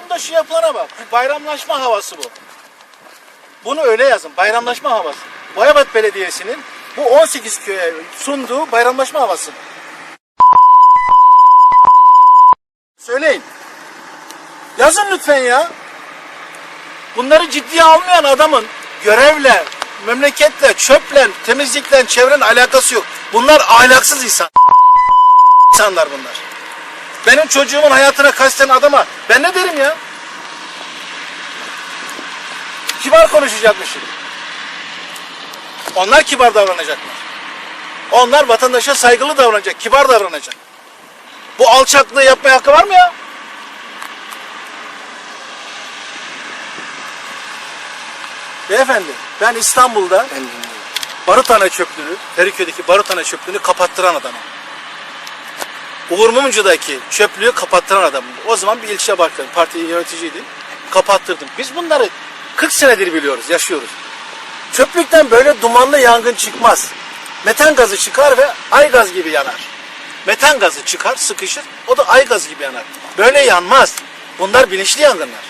Bayramda şu yapılara bak. Bu bayramlaşma havası bu. Bunu öyle yazın. Bayramlaşma havası. Boyabat Belediyesi'nin bu 18 köye sunduğu bayramlaşma havası. Söyleyin. Yazın lütfen ya. Bunları ciddiye almayan adamın görevle, memleketle, çöple, temizlikle, çevrenin alakası yok. Bunlar ahlaksız insan. insanlar bunlar. Benim çocuğumun hayatına kasten adama ben ne derim ya? Kibar konuşacakmışım. Onlar kibar davranacaklar. Onlar vatandaşa saygılı davranacak, kibar davranacak. Bu alçaklığı yapmaya hakkı var mı ya? Beyefendi, ben İstanbul'da Barutane çöplüğünü, Feriköy'deki Barutane çöplüğünü kapattıran adamım. Uğur Mumcu'daki çöplüğü kapattıran adamım. O zaman bir ilçe başkanı, parti yöneticiydim. Kapattırdım. Biz bunları 40 senedir biliyoruz, yaşıyoruz. Çöplükten böyle dumanlı yangın çıkmaz. Metan gazı çıkar ve ay gaz gibi yanar. Metan gazı çıkar, sıkışır. O da ay gazı gibi yanar. Böyle yanmaz. Bunlar bilinçli yangınlar.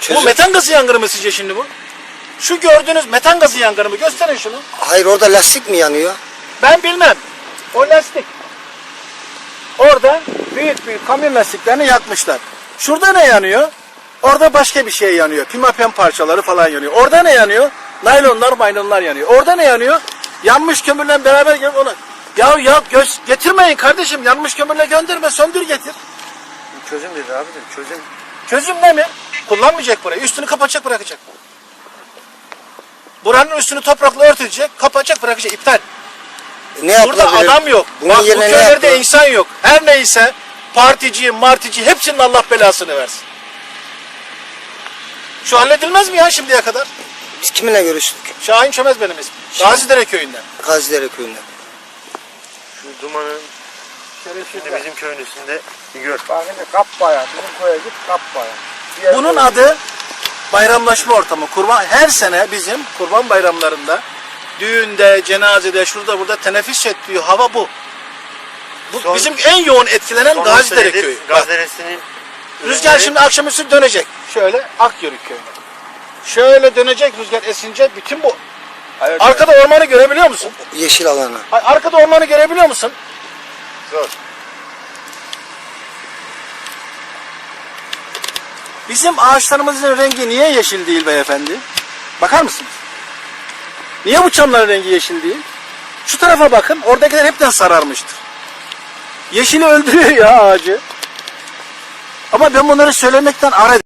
Bu Çözüm- metan gazı yangını mı sizce şimdi bu? Şu gördüğünüz metan gazı yangını mı? Gösterin şunu. Hayır orada lastik mi yanıyor? Ben bilmem. O lastik. Orada büyük büyük kamyon lastiklerini yakmışlar. Şurada ne yanıyor? Orada başka bir şey yanıyor. Pimapen parçaları falan yanıyor. Orada ne yanıyor? Naylonlar maylonlar yanıyor. Orada ne yanıyor? Yanmış kömürle beraber gel ona. Ya ya göz getirmeyin kardeşim. Yanmış kömürle gönderme söndür getir. Çözüm dedi abicim çözüm. Çözüm ne mi? Kullanmayacak burayı. Üstünü kapatacak bırakacak. Buranın üstünü toprakla örtecek, kapatacak bırakacak. İptal. Ne Burada yapılabilir? adam yok. Bunun Bak bu yerine ne köylerde yapılır? insan yok. Her neyse partici, martici hepsinin Allah belasını versin. Şu halledilmez mi ya şimdiye kadar? Biz kiminle görüştük? Şahin Çömez benim ismim. Gazidere köyünden. Gazidere köyünde. Şu dumanın şimdi bizim köyün üstünde bir gör. Bak şimdi Kappaya, bizim köye git Kappaya. Bunun adı bayramlaşma ortamı. Kurban her sene bizim kurban bayramlarında düğünde, cenazede, şurada burada teneffüs ettiği hava bu. Bu Son- bizim en yoğun etkilenen senedir köyü. Bak, Gazidere'sinin Rüzgar şimdi akşamüstü dönecek. Şöyle Akyörük köyüne. Şöyle dönecek rüzgar esince bütün bu arkada ormanı görebiliyor musun? Yeşil alana. Ay, Arkada ormanı görebiliyor musun? Zor. Bizim ağaçlarımızın rengi niye yeşil değil beyefendi? Bakar mısınız? Niye bu çamların rengi yeşil değil? Şu tarafa bakın, oradakiler hepten sararmıştır. Yeşili öldürüyor ya ağacı. Ama ben bunları söylemekten ara